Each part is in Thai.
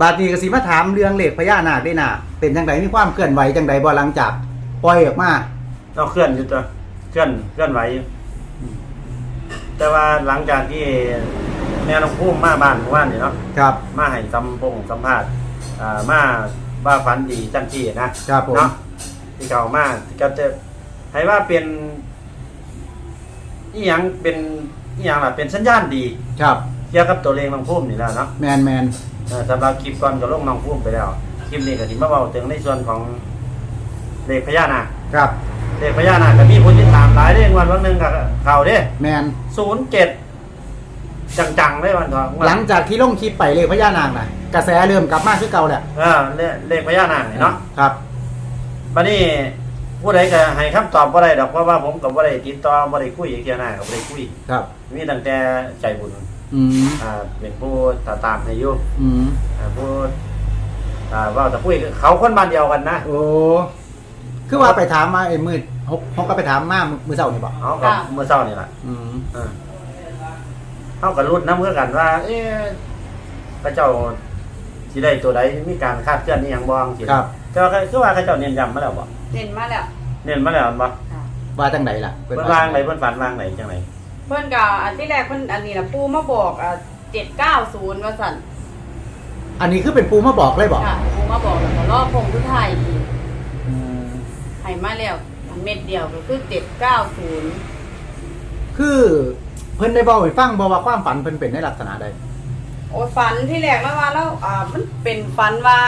บาดนี้ก็สิมาถามเรื่องเลขพญานาคได้น่ะ เป็นจังไดมีความเคลื่อนไหวจังไดบ่หลังจากปล่อยออกมาเราเคลื่อนอยู่ตัวเคลื่อนเคลื่อนไหวอยู่แต่ว่าหลังจากที่แม่น้องพุ่มมาบ้านเมื่อวานนี่เนาะครับ มาให้สัมพงสัมภาษณ์อ่ามาว่าฝันดีจังที่นะครับผมเนาะที่เก่ามาก็จะให้ว่าเป็นอีหยังเป็นอีหยังล่ะเป็นสัญญาณดี ครับเกี่ยวกับตัวเลขน้องพุ่มนี่แหละเนาะแมนแมนเอ่อ สำหรับคลิปก่อนก็ลงน้องพุ่มไปแล้ว คลิปนี้ก็ถิมาเบาถึงในส่วนของเลขพญานาคครับ เลขพญานาคก็มีผู้ติดตามหลายเด้งวันวันหนึ่งกับเขาเด้แมนศูนย์เจ็ดจังๆได้วันทองหลังจากที่ลงคลิปไปเลขพญานาคน่ะกระแสเริ่มกลับมาคือเก่าแหละเออเลขเลขพญานาคนี่เนาะครับบัดนี้ผู้ใดก็ให้คำตอบบ่ได้ดอกเพราะว่าผมกับบ่ได้ติดต่อบ่ได้คุยอีกเที่ยหน้ากับบ่ได้คุยครับ มีตั้งแต่ใจบุญ อืมอ่าเป็นผู้ตาตามให้อยู่อืมอ่าผู้อ่าเว่าแต่คุยเขาคนบ้านเดียวกันนะโอ้คือว่าไปถามมาไอ้มืดฮกฮกก็ไปถามมามือเช้านี่บ่เอากับเมื่อเช้านี่ล่ะอืมเออเฮาก็รุ่นนำเพื่อกันว่า เอ๊ะพระเจ้าสิได้ตัวใดมีการคาดเคลื่อนอีหยังบ่จังซี่ครับแต่ว่าคือว่าเขาเจ้าเน้นย้ำมาแล้วบ่เด่นมาแล้วเน้นมาแล้วบ่ค่ะว่าจังไดล่ะเพิ่นวางไหนเพิ่นฝันวางไหนจังไหน เพื่อนก็อันที่แรกเพื่อนอันนี้นะปูมาบอกอะเจ็ดเก้าศูนย์ว่าสั่นอันนี้คือเป็นปูมาบอกเลยบอกค่ะปูมาบอกแล้วก็รอบคงทุกไทายอีกอืมให้มาแล้วเม็ดเดียวก็คือเจ็ดเก้าศูนย์คือเพิ่นได้บอกให้ฟังบอกว่าความฝันเพิ่นเป็นในลักษณะใด โอ้ยฝันที่แรกแล้วว่าแล้วอ่ามันเป็นฝันว่า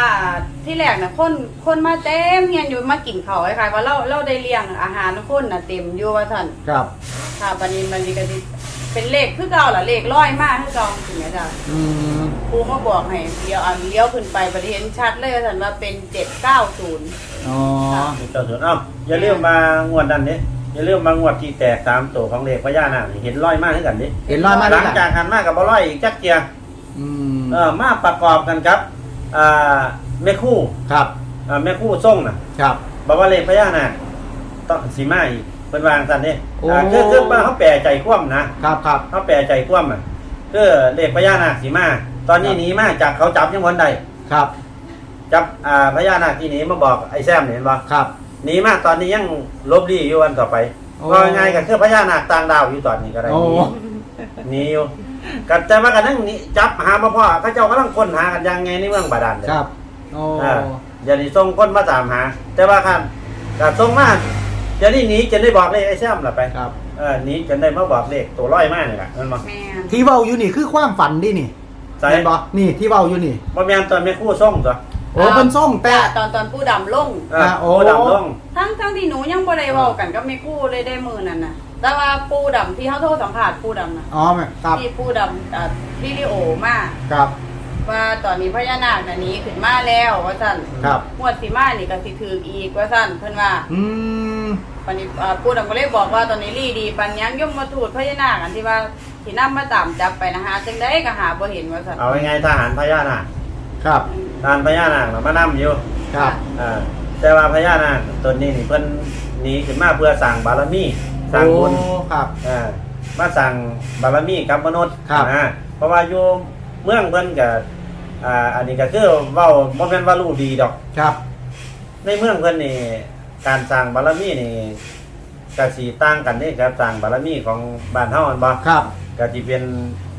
ที่แรกนะคนคนมาเต็มเฮียนอยู่มากินข้าวไอ้ค่ะว่าเราเราได้เลี้ยงอาหารคนน่ะเต็มอยู่ว่าสั่นครับค่ะบันนี้มันนี่ก็สิเป็นเลขคือเก่าล่ะเลขร้อยมากคือเก่าถึงไหมจ๊ะอืมครูมาบอกให้เลี้ยวอันเลี้ยวขึ้นไปประเห็นชัดเลยว่าสันว่าเป็นเจ็ดเก้าศูนย์ อ๋อมีเจ้าส่วนเอ้าอย่าลืมมางวดนั้นนี้อย่าลืมมางวดที่แตกตามตัวของเลขพญานาคนี่เห็นร้อยมากขึ้นกันดิเห็นรอยมาหแล้ลัวงล่ะจากหันมากกับบ่ร้อยอีกจักเกียร์ อืมเออมาประกอบกันครับอ่าแม่คู่ครับอ่าแม่คู่ส่งน่ะครับ บอกว่าเลขพญานาคต้องสีมาอีกเป็นวางสันนี่โอ้ อ่าคือคือว่าเขาแปลใจคว่ำนะครับครับ เขาแปลใจคว่ำอะคือเลขพญานาคสีมา ตอนนี้ครับ หนีมาจากเขาจับยังวันใดครับจับอ่าพญานาคที่หนีมาบอกไอ้แซมเนี่ยเห็นบ่ครับ หนีมาตอนนี้ยังลบดีอยู่วันต่อไปโอ้ก็ง่ายๆก็คือพญานาคต่างดาวอยู่ตอนนี้ก็ได้โอ้หนีอยู่ กันแต่ว่ากันนั่งหนีจับหามาพ่อเขาเจ้ากำลังค้นหากันยังไงในเมืองบาดาลเลยครับโอ้อ่าเดี๋ยวนี้ส่งคนมาตามหา แต่ว่าคันก็ส่งมาเดี๋ยวนี้หนีจนได้บอกเลขไอ้แซมล่ะไปครับ เออหนีจนได้มาบอกเลขตัวร้อยมากนี่ล่ะนั่นบ่แม่นที่เว้าอยู่นี่คือความฝันดินี่ใส่เห็นบ่นี่ที่เว้าอยู่นี่ บ่แม่นตอนแม่ครู่ส่งตัวโอ้เพิ่นส่งแต่ ตอนตอนผู้ดำลง เอออ่าโอ้โอ้ดำลงทั้งทั้งที่หนูยังบ่ได้เว้ากันก็ไม่กู้เลยได้มือนั่นน่ะ แต่ว่าปูดำที่เขาโทรสัมภาษณ์ปูดำน่ะอ๋อครับที่ปูดำอ่าวิดีโอมาครับ ว่าตอนนี้พญานาคน่ะหนี้ขึ้นมาแล้ว ว่าสั่นครับ งวดสิมานี่ก็สิถืออีกว่าสั่นเพิ่นว่าอืมปันนี้อ่าปูดำก็เลยบอกว่าตอนนี้รีดีปัญญังยมมาทูตพญานาคอันที่ว่าที่นำมาตามจับไปนะฮะจังได้ก็หาบ่เห็นว่าสั่นเอาไงทหารพญานาคครับ ทหารพญานาคน่ะมานํอยู่ครับ อ่าแต่ว่าพญานาคตัวนี้นี่เพิ่นหนีขึ้นมาเพื่อสั่งบารมี สั่งบุญโอ้ครับ อ่ามาสั่งบารมีกับมนุษย์ครับ นะเพราะว่าอยู่เมืองเพิ่นก็อ่าอันนี้ก็คือเว้าบ่แม่นว่ารู้ดีดอก ครับในเมืองเพิ่นนี่การสร้างบารมีนี่ก็สิต่างกันนี่ครับสร้างบารมีของบ้านเฮาอันบ่ครับก็สิเป็น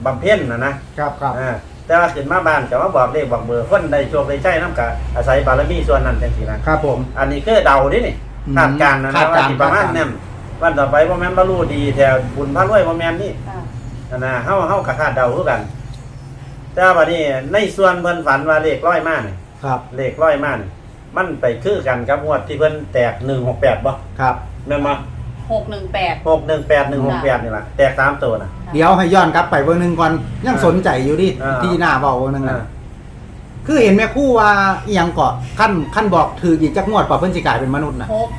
บำเพ็ญนะนะครับครับอ่าแต่ว่าขึ้นมาบ้านก็มาบอกเลขบอกเบอร์คนได้โชคได้ใช้นำก็อาศัยบารมีส่วนนั้นจังซี่นะครับผม อันนี้คือเดาดินี่อืมคาดการณ์นะคานะดว่าการณ์สิประมาณคาดการณ์ นั้น วันต่อไปบ่แม่นบ่รู้ดีแถวบุญพระรวยบ่แม่นนี่ค่ะอันนะเฮาเฮาก็คาดเดาคือกัน แต่ว่าบัดนี้ในส่วนเพิ่นฝันว่าเลขร้อยมานี่ครับ เลขร้อยมานี่มันไปคือกันกับงวดที่เพิ่นแตก168บ่ครับ แม่นบ่หกหนึ่งแปด618 168นี่ล่ะแตกสามตัวน่ะ เดี๋ยวให้ย้อนกลับไปเบอร์หนึ่งก่อน ยังสนใจอยู่ดิอ่า ที่หน้าเบาเบอร์หนึ่งอ่านะคือเห็นแม่ครู่ว่าอีหยังเกาะขั้นขั้นบอกถืออีกจักงวดป่ะเพิ่นสิกลายเป็นมนุษย์นะหก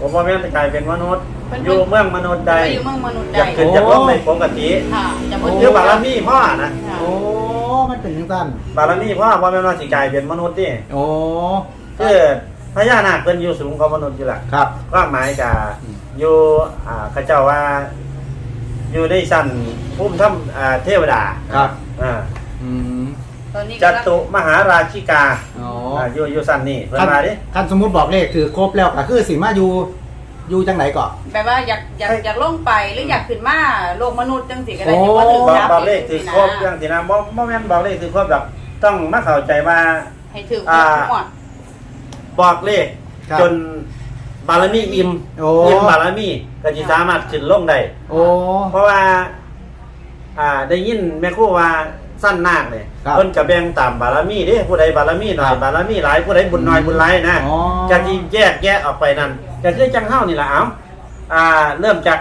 ผมบ่แม่นจะกลายเป็นมนุษย์ เพิ่นอยู่เมืองมนุษย์ใดอยู่เมืองมนุษย์อใดยากขึ้นจากลงในปกติค่ะจะบ่โอ้คือบารมีพ่อนะค่ะโอ้มันเป็นยังไงบารมีพ่อบ่แม่นว่าสิกลายเป็นมนุษย์นี่โอ้คือพญานาคเพิ่นอยู่สูงกว่ามนุษย์อยู่ล่ะ ครับ ความหมายก็อืม อยู่อ่าเขาเจ้าว่า อยู่ในชั้นภูมิธรรมอ่าเทวดาครับอ่าอืมตอนนี้จักำลังตุมหาราชิกาอ๋ออ่าอยู่อยู่สั้นนี่เพิ่นคันมาดิ คันสมมุติบอกเลขถือครบแล้วก็คือสิมาอยู่ อยู่จังไหนก่อน แปลว่าอยากอยากให้อยากลงไปหรืออยากขึ้นมาโลกมนุษย์จังสิก็ได้โอ้ที่ว่าถึงบอกจับบอกเลขถือครบนะจังสินะบ่บ่แม่นบอกเลขถือครบดอกต้องมาเข้าใจว่าให้ถึงอ่าหมดบอกเลข ครับจนบารมีอิ่มโอ้ อิ่มบารมีก็สิสามารถขึ้นลงได้โอ้เพราะว่า อ่าได้ยินแม่ครูว่า สั้นนาคเนี่ยครับ เพิ่นก็แบ่งตามบารมีเด้ผู้ใดบารมีน้อคยรับบารมีหลายผู้ใดบุญน้อยบุญหลายนะอ๋อ จะที่แยกแยะออกไปนั่นก็คือจังเฮานี่ล่ะเอ้าอ่าเริ่มจาก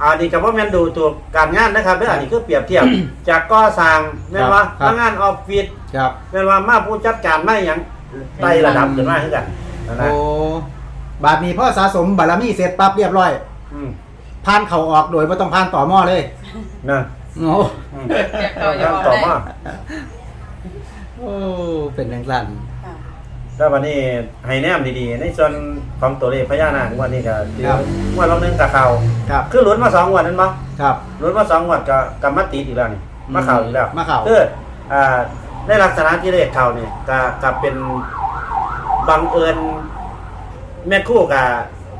อันนี้ก็บ่แม่นดูตัวการงานนะครับเด้ออันนี้คือเปรียบเทียบ จากก่อสร้างแม่นว่าครับ พนักงานออฟฟิศครับ แม่นว่ามาผู้จัดการมาหยังไต่ระดับขึ้นมาคือกันนั่นนะโอ้บาทนี้พ่อสะสมบารมีเสร็จปั๊บเรียบร้อย อืมผ่านเขาออกโดยไม่ต้องผ่านต่อหม้อเลยนั่น โอ้อืมอยากต่อยอดต่อได้ มาโอ้เป็นจังซั่นค่ะแล้ววันนี้ให้แนมดีๆ ในส่วนของตัวเลขพญานาคงวันนี้ก็ถือครับงวันลงหนึงกับเขาครับคือลุ้นมาสองงวันนั้นมั้ครับลุ้นมาสองงวันก็กำมาติดอีกแล้วนี่มาเข่าอีกแล้วมาเข้า คืออ่าในลักษณะที่เลขเข่านี่ก็ก็เป็นบังเอิญแม่คู่กับ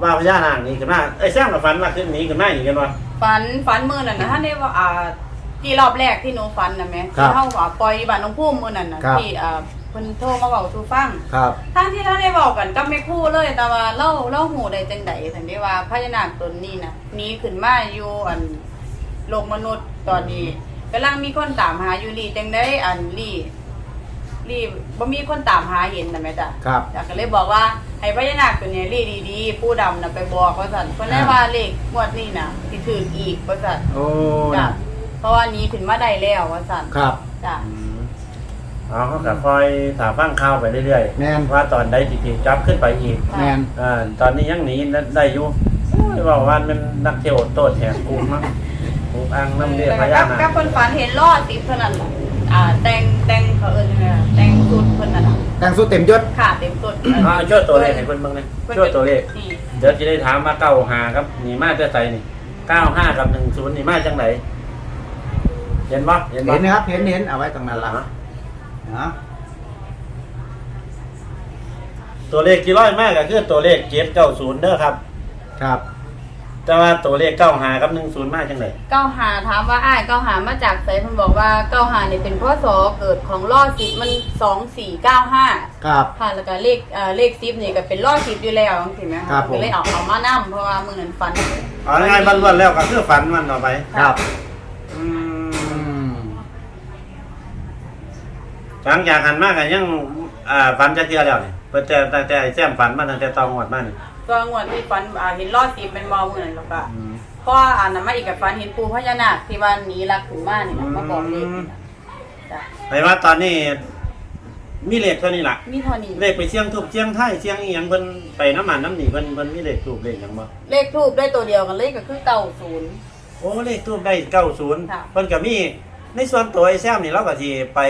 ว่าพญานาคนี่ขึ้นมาไอ้ยแซมกับฟันมาขึ้นหนี้ขึ้นมาอีกกันวะ ฝันฝันมือนั่นนะท่านได้ว่าอ่า ที่รอบแรกที่หนูฝันนะแม่ครับที่เฮาอ่าปล่อยบ้านน้องพุ่มมือนั่นนะครับ ที่อ่าเพิ่นโทรมาเว้าสู่ฟังครับทั้งที่ท่านได้บอกกันก็ไม่คู่เลย แต่ว่าเล่าเล่าหูได้จังใดถึงได้ว่าพญานาคตนนี้นะหนี้ขึ้นมาอยู่อันโลกมนุษย์ตอนนี้กำลังมีคนตามหาอยู่ลี่จังได้อันลี่ลี่บ่มีคนตามหาเห็นนะแม่จ้ะ ครับ อยากก็เลยบอกว่าให้พญานาคตัวเนี้ลี่ดีๆผู้ดำน่ะไปบอกว่าสั่นคนได้ว่าเลขงวดนี้น่ะสิถืออีกว่าสั่นโอ้จ้ะ เพราะว่านี้ขึ้นมาได้แล้วว่าสั่นครับ จ้ะอ๋อเขาก็คอยถามฟังข่าวไปเรื่อยแม่นๆว่าตอนใดจิตจับขึ้นไปอีกแมนอ่าตอนนี้ยังหนีได้อยู่โอ้ยบอกว่ามันนักเที่ยวโตดแหกกูมั้งกูอังน้ำเรียกพแต่ญากับนากับคค นฝันเห็นรอดติดเท่านั้นล่ะอ่าแต่งแต่งเขาเอิ้นยังไงอะแต่งสุดเพิ่นน่ะนะแต่งสุดเต็มยศค่ะเต็มสุดอ่าช่วยตัวเลขให้เพิ่นเบ้างเลยช่วยตัวเลข นี่เดี๋ยวจะได้ถามมาเก้าหาครับนี่มาจะใส่นี่เก้าห้ากับหนึ่งศูนย์นี่มาจังไหน เห็นปะเห็นปะเห็นนะครับ เห็นเห็นเอาไว้ตรงนั้นละนะตัวเลขที่ร้อยมากก็คือตัวเลขเจ็ดเก้าศูนย์เด้อครับ ครับ แต่ว่าตัวเลขเก้าหากับหนึ่งศูนย์มาจังไหนเก้าหาถามว่าอ้ายเก้าหามาจากไสเพิ่นบอกว่าเก้าหาเนี่ยเป็นพศเกิดของรอดสิบมันสองสี่เก้าห้าครับ ค่ะแล้วก็เลขเอ่อเลขซิปนี่ก็เป็นรอดสิบอยู่แล้วจังซี่แหมครัคะบผม ก็เลยเอาเอามานํเพราะว่ามื้อนั้นฝัน เอาง่ายๆบรรลุแล้วก็คือฝันมันต่อไป ครับ อื อื ม ม หลังจากหันมากกันยังอ่าฝันจะเที่ยวแล้วนี่เพิ่นแต่ตั้งแต่ไอ้แซมฝันมาตั้งแต่ตองหวดมานี่ก็งวดที่ฝันอ่าเห็นรอดสิบเป็นมอมื้อนั้นแล้วก็อืมเพราะว่าอ่านนมาอีกกับฝันเห็นปูพญานาคที่ว่าหนีรักขึ้นมานี่นะมาบอกเลขนี่นะจ้ะหมายว่าตอนนี้ มีเลขเท่านี้ล่ะ มีเท่านี้ เลขไปเชียงทุบเชียงไทยเชียงอีหยังเพิ่นไปน้ำมันน้ำหนีเพิ่นเพิ่นมีเลขทูบเลขหยังบ่เลขทูบได้ตัวเดียวกันเลยก็คือเก้าศูนย์ โอ้เลขทูบได้เก้าศูนย์ค่ะ เพิ่นก็มีในส่วนตัวไอ้แซมนี่เราก็สิไป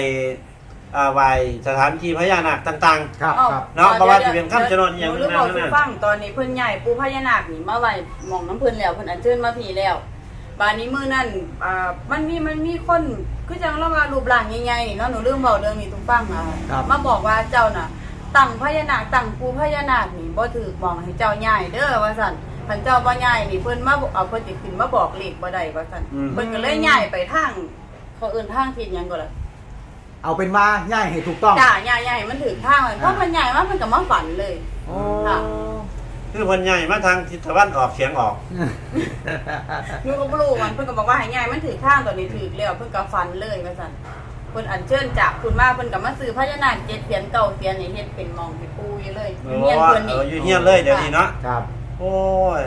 อ่าไหว้สถานที่พญานาคต่าง ครับอ้ครับ เนาะเพราะว่าจะเป็นคำชะโนดอย่างหนั้นรือบอกนั่นสุน่ะฟังตอนนี้เพิ่นใหญ่ปูพญานาคนี่มาไว้หมองน้ำเพิ่นแล้วเพิ่นอัญเชิญมาผีแล้วบานนี้มื้อนั้นอ่ามันมีมันมีคนคือจังเราว่ารูปร่างใหญ่ๆนี่เนาะหนูลืมเว้าเรื่องนี้ทุกฟังอะครับ มาบอกว่าเจ้าน่ะตั้งพญานาคตั้งปูพญานาคนี่บ่ถูกมองให้เจ้าใหญ่เด้อว่าซั่นคันเจ้าบ่ใหญ่นี่เพิ่นมาบอกเอาเพิ่นสิขึ้นมาบอกเลขบ่ได้ว่าซั่นอืม เพิ่นก็เลยใหญ่ไปทางเขาเอิ้นทางทิศหยังก็ล่ะ เอาเป็นว่าย่ายให้ถูกต้อง จ้าใหญ่ๆมันถึงทางเลยเพราะมันใหญ่มากมันก็มาฝันเลย โอ้ค่ะ คือเพิ่นใหญ่มาทางทิศตะวันออกเฉียงออก หนูก็บ่รู้มันเพิ่นก็บอกว่าให้ใหญ่มันถึงทางตอนนี้ถึงแล้วเพิ่นก็ฝันเลยว่าซั่นเพิ่นอัญเชิญจากคุณมาเพิ่นก็มาซื้อพญานาคเจ็ดเสียนเก่าเสียนนี่เฮ็ดเป็นมองเป็นปูอยู่เลยเอเฮียนอเพิ่นเอนี่ออยู่เฮียนเลยเดี๋ยวนี้เนาะ ครับโอ้ย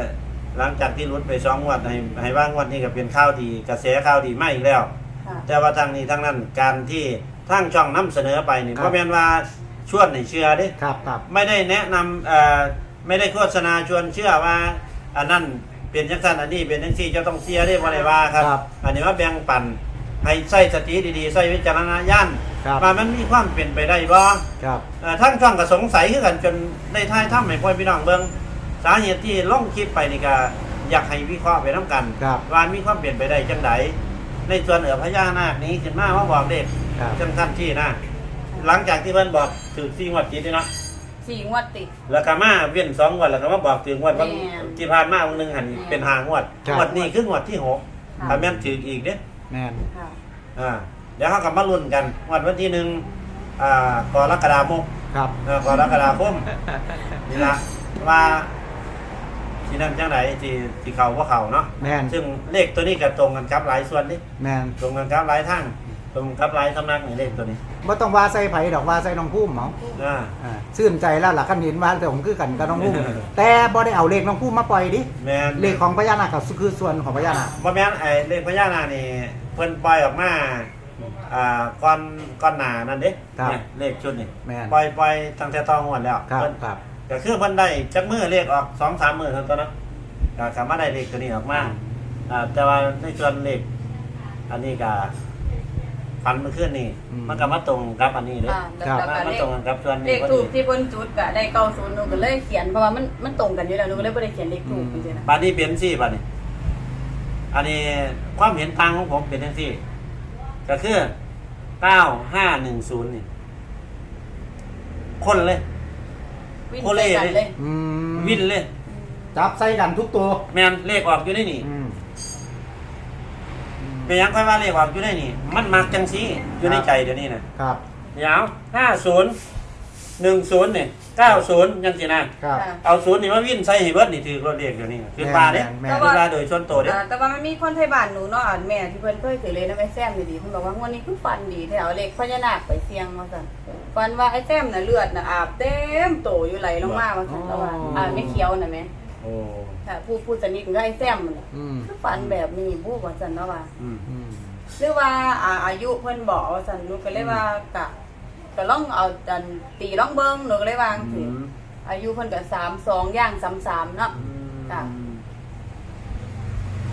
หลังจากที่รุดไปสองงวันให้ให้ว่างงวันนี้ก็เป็นข้าวดี กระแสข้าวดีมาอีกแล้ว ค่ะแต่ว่าทางนี้ทางนั้นการที่ ทางช่องนํเสนอไปนี่ครับบ่แม่นว่าชวนให้เชื่อเด้ ครับครับ ไม่ได้แนะนำเอ่อไม่ได้โฆษณาชวนเชื่อว่า อันนั้นเป็นจังซั่นอันนี้เป็นจังซี่จะต้องเสียได้บ่ได้ว่าครับ ครับอันนี้ว่าแบ่งปันให้ใส่สติดีๆใส่วิจารณญาณครับ ว่ามันมีความเป็นไปได้บ่ครับ เอ่อทั้งช่องก็สงสัยคือกันจนได้ท้ายทำให้พ่อพี่น้องเบิ่งสาเหตุที่ลงคลิปไปนี่ก็อยากให้วิเคราะห์ไปนํกัน ครับ ว่ามีความเปลี่ยนไปได้จังได ในส่วนเอือพญานาคนี้ขึ้นมาว่าบอกเด็กครับจังท่านที่นะหลังจากที่เพิ่นบอกถือซีงวดติดนี่เนาะสี่งวดติด แล้วก็มาเว้นสองงวดแล้วก็มาบอกถึงงวดวันแม่นที่ผ่านมาวันหนึงหันแม่น เป็นหางวดครับ งวดนี้คืองวดที่หกค่ะ ถ้าแม่นถืออีกเด้แม่นค่ะ อ่าเดี๋ยวเขากลับมาลุ้นกันงวดวันที่หนึ่งอ่ากรกฎาคม ครับ เอ่อกรกฎาคมนี่ละว่า ที่นั่นจังไหนที่ที่เขาว่าเขาเนาะแม่น ซึ่งเลขตัวนี้ก็ตรงกันครับหลายส่วนนี่แม่นตรงกันครับหลายทางตรงครับหลายสำนักนี่เลขตัวนี้บ่ต้องว่าใส่ไผดอกว่าใส่น้องพุ่มเนาะอ่า อ่าชื่นใจแล้วล่ะคันเห็นว่าแต่ผมคือกันกับน้องพุ่ม แต่บ่ได้เอาเลขน้องพุ่มมาปล่อยดิแมนเลขของพญานาคก็คือส่วนของพญานาคบ่แม่นไอ้เลขพญานาคนี่เพิ่นปล่อยออกมาอ่าก่อนก่อนหน้านั่นเด้เนี่ยเลขชุดนี่แม่น ปล่อยปล่อยตั้งแต่ตอนงวดแล้วครับเพิ่นครับ ก็คือเพิ่นได้จักมือเลขออก2 3มื้อเท่านั้นเนาะก็สามารถได้เลขตัวนี้ออกมาอ่าแต่ว่าในส่วนเลขอันนี้ก็ฟันเมื่อคืนนี่มันก็มาตรงกับอันนี้เด้อ่าแล้วมาแล้วก็มาเลตรขงกันกับส่วนเลนี้ขพอถูดี กที่เพิ่นจุดก็ได้เก้าศูนย์หนูก็เลยเขียนเพราะว่ามันมันตรงกันอยู่แล้วหนูก็เลยบ่ได้เขียนเลขถูกจริงๆนะบัดนี้เป็นซี่บัดนี้อันนี้ความเห็นต่างของผมเป็นจังซี่ ก็คือเก้าห้าหนึ่งศูนย์นี่ คนเลยวิ่ง โคเล่ใส่กันเลย อืมวินเลย จับใส่กันทุกตัวแมนเลขออกอยู่ในนี่อืมเป็นหยังค่อยว่าเลขออกอยู่ในนี่ มันมักจังซี่อยู่ในใจเดี๋ยวนี้นะครับ เดี๋ยวห้าศูนย์ หนึ่งศูนย์เนี่ยเก้าศูนย์ยังสินะ ครับ ค่ะ เอาศูนย์นี่มาวินใส่ให้เบิดนี่ถือรถเลขเดี๋ยวนี้คือปลาเนี่ยแม่แต่นว่าคือปลาโดยส่วนตัวเนี่ย อ่าแต่ว่ามันมีคนไทยบ้านหนูเนาะอ่านแม่ที่เพิ่นเคยถือเลยนะแม่แซมนี่ดีเพิ่นบอกว่างวดนี้คือฟันดีแถวเลขพญานาคไปเสี่ยงมาสั่นฟันว่าไอ้แซมน่ะเลือดน่ะอาบเต็มโตอยู่ไหลลงมาว่าสั่นแต่ว่าอ่าไม่เขียวน่ะแม่โอ้ค่ะผู้ผู้สนิทกับไอ้แซมมันน่ะอืมคือฟันแบบนี้ผู้ว่าสั่นเนาะว่าอืม อืม หรือว่าอ่าอายุเพิ่นบอกว่าสั่นหนูก็เลยว่ากะ ก็ลองเอาอันตีลองเบิ่งหนูก็เลยว่าจังอืซี่มอายุเพิ่นก็32ย่าง33เนาะค่ะ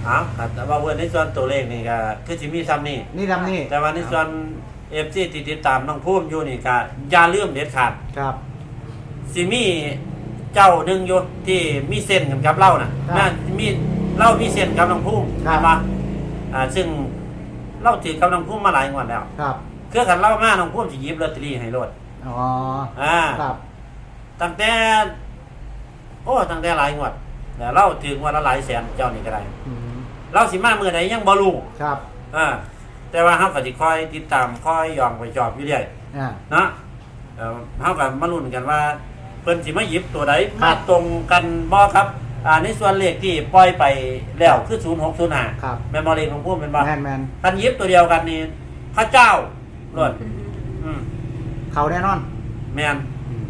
อ้าวครับแต่ว่าเพื่อนในส่วนตัวเลขนี่ก็คือสิมีซ้ำนี่ นี่ทำนี่แต่ว่าในส่วนเอฟซีที่ติดตามน้องภูมิอยู่นี่ก็อย่าลืมเด็ดขาดครับ สิมีเจ้าหนึ่งอยู่ที่มีเส้นกันกับเล่าน่ะครับน่ามีเล่ามีเส้นกับน้องภูมิครับใช่ปะอ่าซึ่งเล่าถือกับน้องภูมิมาหลายงวดแล้ว ครับ คือกันเล่ามาน้องภูมิสิหยิบลอตเตอรี่ให้โลดอ๋ออ่าครับตั้งแต่โอ้ตั้งแต่หลายงวดแต่เล่าถึงวันละหลายแสนเจ้านี่ก็ได้อืมเราสิมาเมื่อใดยังบ่รู้ครับอ่าแต่ว่าเฮาก็สิคอยติดตามคอยย่องไปจอบอยู่เรื่อยอ่า เนาะเอ่อเฮาก็มาลุ้นกันว่าเพิ่นสิมาหยิบตัวใดครัมาบตรงกันบ่ครับ อ่าในส่วนเลขที่ปล่อยไปแล้วคือ0605ครับแม่นบ่เลขของผู้เป็นบ่ แมนแมนคันหยิบตัวเดียวกันนี่พระเจ้า ล้วนอืมเขาแน่นอนแม่นอืม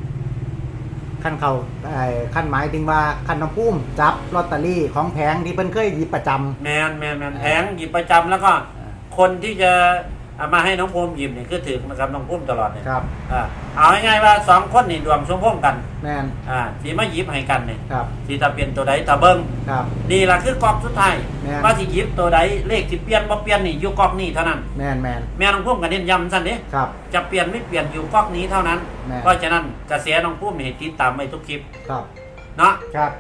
ขั้นเขาไอ้ขั้นหมายถึงว่าขั้นน้องพุ่มจับลอตเตอรี่ของแผงที่เพิ่นเคยหยิบประจำแม่นแม่นแม่นแผงหยิบประจำแล้วก็ คนที่จะ เอามาให้น้องภูมิหยิบนี่คือถือนะครับน้องภูมิตลอดเนี่ยครับอ่าเอาง่ายๆว่าสองคนนี่ดวงสมพงษ์กันแมนอ่าสีมาหยิบให้กันเนี่ยครับสีตาเปลี่ยนตัวใดตาเบิ้งครับ นี่ล่ะคือกอกสุดท้ายแม่น ว่าสิหยิบตัวใดเลขที่เปลี่ยนบ่เปลี่ยนนี่อยู่กอกนี้เท่านั้น แมนแมนแม่น้องพุ่มก็เน้นย้ำสั่นเด้ครับ จะเปลี่ยนไม่เปลี่ยนอยู่กอกนี้เท่านั้น แม่น เพราะฉะนั้นกระแสน้องพุ่มนี่ให้ติดตามไว้ทุกคลิปครับเนาะ ครับ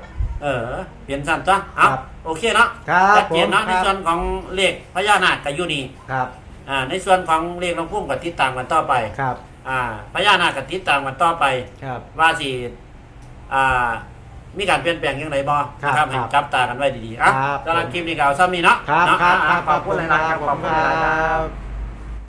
เออ เปลี่ยนสั่นจ้ะเอาครับโอเคเนาะครับชัดเจนเนาะผมในครับ ส่วนของเลขพญานาคกับยูนีครับ อ่าในส่วนของเลขน้องพุ่มก็ติดตามกันต่อไปครับ อ่าพญานาคก็ติดตามกันต่อไป ครับ ว่าสิอ่ามีการเปลี่ยนแปลงยังไงบ่ครับนะครับให้ครับจับตากันไว้ดีๆอะครับสำหรับคลิปนี้ก็เอาซ้ำนี้เนาะครับเนาะครับอะครับขอบคุณหลายๆครับขอบคุณหลายๆครับ บ